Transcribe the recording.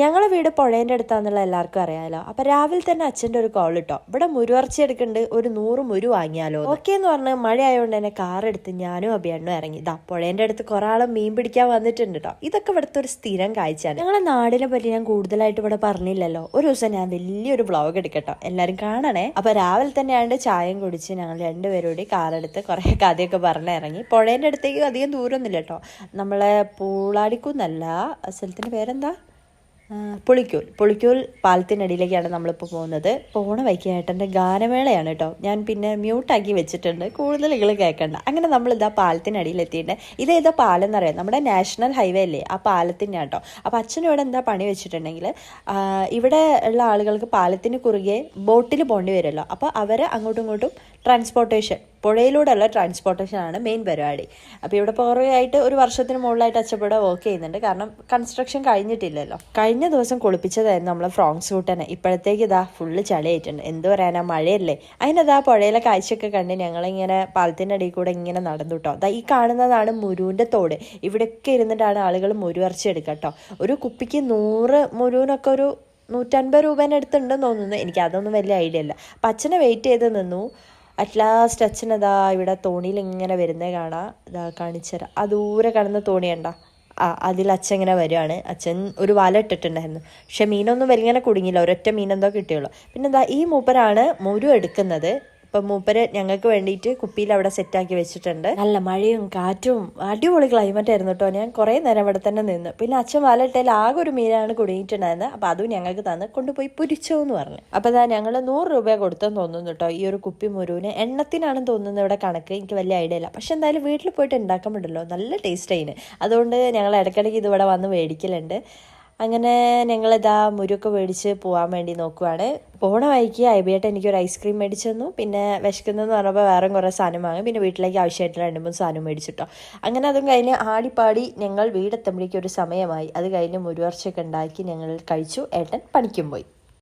ഞങ്ങളെ വീട് പുഴേന്റെ അടുത്താന്നുള്ള എല്ലാവർക്കും അറിയാമല്ലോ അപ്പൊ രാവിലെ തന്നെ അച്ഛന്റെ ഒരു കോൾ ഇട്ടോ. ഇവിടെ മുരുവർച്ച എടുക്കുന്നുണ്ട് ഒരു നൂറ് മുരു വാങ്ങിയാലോ ഓക്കെ എന്ന് പറഞ്ഞ് മഴ ആയതുകൊണ്ട് തന്നെ കാർ എടുത്ത് ഞാനും അഭിയണ്ണും ഇറങ്ങി. ഇതാ പുഴേന്റെ അടുത്ത് കുറെ മീൻ പിടിക്കാൻ വന്നിട്ടുണ്ട് കേട്ടോ ഇതൊക്കെ ഇവിടുത്തെ ഒരു സ്ഥിരം കാഴ്ചയാണ്. ഞങ്ങളുടെ നാടിനെ പറ്റി ഞാൻ കൂടുതലായിട്ട് ഇവിടെ പറഞ്ഞില്ലല്ലോ. ഒരു ദിവസം ഞാൻ വലിയൊരു വ്ളോഗ് എടുക്കട്ടോ. എല്ലാവരും കാണണേ. അപ്പൊ രാവിലെ തന്നെ ആണ്ട് ചായം കുടിച്ച് ഞങ്ങൾ രണ്ടുപേരോടി കാറെടുത്ത് കുറെ കഥയൊക്കെ പറഞ്ഞ് ഇറങ്ങി. പുഴേന്റെ അടുത്തേക്ക് അധികം ദൂരമൊന്നുമില്ല കേട്ടോ നമ്മളെ പൂളാടിക്കുന്നല്ല സ്ഥലത്തിന്റെ പേരെന്താ? പുളിക്കൂൽ. പുളിക്കൂൽ പാലത്തിനടിയിലേക്കാണ് നമ്മളിപ്പോൾ പോകുന്നത്. പോണ വൈക്ക് ഏട്ടന്റെ ഗാനമേളയാണ് കേട്ടോ. ഞാൻ പിന്നെ മ്യൂട്ടാക്കി വെച്ചിട്ടുണ്ട്. കൂടുതൽ നിങ്ങൾ കേൾക്കണ്ട അങ്ങനെ എത്തിയിട്ട് ഇത് ഏതാ പാലം എന്നറിയാം നമ്മുടെ നാഷണൽ ഹൈവേ അല്ലേ? ആ പാലത്തിന്റെ കേട്ടോ. അപ്പോൾ അച്ഛനും ഇവിടെ എന്താ പണി വെച്ചിട്ടുണ്ടെങ്കിൽ ഇവിടെ ഉള്ള ആളുകൾക്ക് പാലത്തിന് കുറുകെ ബോട്ടിൽ പോകേണ്ടി വരുമല്ലോ. അപ്പോൾ അവർ അങ്ങോട്ടും ഇങ്ങോട്ടും ട്രാൻസ്പോർട്ടേഷൻ പുഴയിലൂടെയുള്ള ട്രാൻസ്പോർട്ടേഷനാണ് മെയിൻ പരിപാടി. അപ്പോൾ ഇവിടെ പുറകെയായിട്ട് ഒരു വർഷത്തിന് മുകളിലായിട്ട് അച്ചപ്പട വർക്ക് ചെയ്യുന്നുണ്ട്. കാരണം കൺസ്ട്രക്ഷൻ കഴിഞ്ഞിട്ടില്ലല്ലോ. കഴിഞ്ഞ ദിവസം കുളിപ്പിച്ചതായിരുന്നു നമ്മൾ ഫ്രോങ് സൂട്ടനെ ഇപ്പോഴത്തേക്ക് ഇതാ ഫുള്ള് ചളിയായിട്ടുണ്ട്. എന്ത് പറയാനാ മഴയല്ലേ? അതിനതാ പുഴയിലെ കാഴ്ചയൊക്കെ കണ്ട് ഞങ്ങളിങ്ങനെ പാലത്തിന്റെ അടിയിൽ കൂടെ ഇങ്ങനെ നടന്നു അതാ ഈ കാണുന്നതാണ് മുരുവിന്റെ തോട്. ഇവിടെയൊക്കെ ഇരുന്നിട്ടാണ് ആളുകൾ മുരുവരച്ച് എടുക്കുക കേട്ടോ ഒരു കുപ്പിക്ക് നൂറ് മുരുവിനൊക്കെ ഒരു നൂറ്റൻപത് രൂപേന്റെ അടുത്തുണ്ടെന്ന് തോന്നുന്നു. എനിക്ക് അതൊന്നും വലിയ ഐഡിയ അല്ല. അപ്പം അച്ഛനെ വെയിറ്റ് ചെയ്ത് നിന്നു. അറ്റ് ലാസ്റ്റ് അച്ഛനതാ ഇവിടെ തോണിയിൽ ഇങ്ങനെ വരുന്നത് കാണാം. ഇതാ ആ ദൂരെ കാണുന്ന തോണി കണ്ട. ആ അതിൽ അച്ഛൻ ഇങ്ങനെ വരുവാണ്. അച്ഛൻ ഒരു വല ഇട്ടിട്ടുണ്ടായിരുന്നു. പക്ഷെ മീനൊന്നും വലിങ്ങനെ കുടുങ്ങിയില്ല. ഒരൊറ്റ മീനെന്തോ കിട്ടിയുള്ളൂ. പിന്നെ എന്താ ഈ മൂപ്പരാണ് മുരു എടുക്കുന്നത്. ഇപ്പം മൂപ്പര് ഞങ്ങൾക്ക് വേണ്ടിയിട്ട് കുപ്പിയിൽ അവിടെ സെറ്റാക്കി വെച്ചിട്ടുണ്ട്. നല്ല മഴയും കാറ്റും അടിപൊളി ക്ലൈമറ്റ് ആയിരുന്നു കേട്ടോ ഞാൻ കുറേ നേരം ഇവിടെ തന്നെ നിന്ന്. പിന്നെ അച്ഛൻ വാലട്ടയിൽ ആകെ ഒരു മീനാണ് കുടുങ്ങിയിട്ടുണ്ടായിരുന്നത് അപ്പം അതും ഞങ്ങൾക്ക് തന്ന് കൊണ്ടുപോയി പൊരിച്ചോ എന്ന് പറഞ്ഞു. അപ്പം അതാ ഞങ്ങൾ നൂറ് രൂപ കൊടുത്തെന്ന് തോന്നുന്നു കേട്ടോ ഈ ഒരു കുപ്പി മുരുവിന് എണ്ണത്തിനാണെന്ന് തോന്നുന്നത് ഇവിടെ കണക്ക്. എനിക്ക് വലിയ ഐഡിയ ഇല്ല. പക്ഷെ എന്തായാലും വീട്ടിൽ പോയിട്ട് ഉണ്ടാക്കാൻ പറ്റുമല്ലോ. നല്ല ടേസ്റ്റ് അതിന് അതുകൊണ്ട് ഞങ്ങൾ ഇടയ്ക്കിടയ്ക്ക് ഇതിവിടെ വന്ന് മേടിക്കലുണ്ട്. അങ്ങനെ ഞങ്ങളിതാ മുരുക്ക് മേടിച്ച് പോകാൻ വേണ്ടി നോക്കുവാണ്. പോണ വഴിക്ക് ഐബിയായിട്ട് എനിക്കൊരു ഐസ്ക്രീം മേടിച്ചു തന്നു. പിന്നെ വിശക്കുന്നതെന്ന് പറഞ്ഞപ്പോൾ വേറെ കുറേ സാധനം വാങ്ങി. പിന്നെ വീട്ടിലേക്ക് ആവശ്യമായിട്ട് രണ്ട് മൂന്ന് സാധനം മേടിച്ചിട്ടോ. അങ്ങനെ അതും കഴിഞ്ഞ് ആടിപ്പാടി ഞങ്ങൾ വീടെത്തുമ്പോഴേക്കും ഒരു സമയമായി. അത് കഴിഞ്ഞ് മുരുവർച്ചയൊക്കെ ഉണ്ടാക്കി ഞങ്ങൾ കഴിച്ചു. ഏട്ടൻ പണിക്കും പോയി.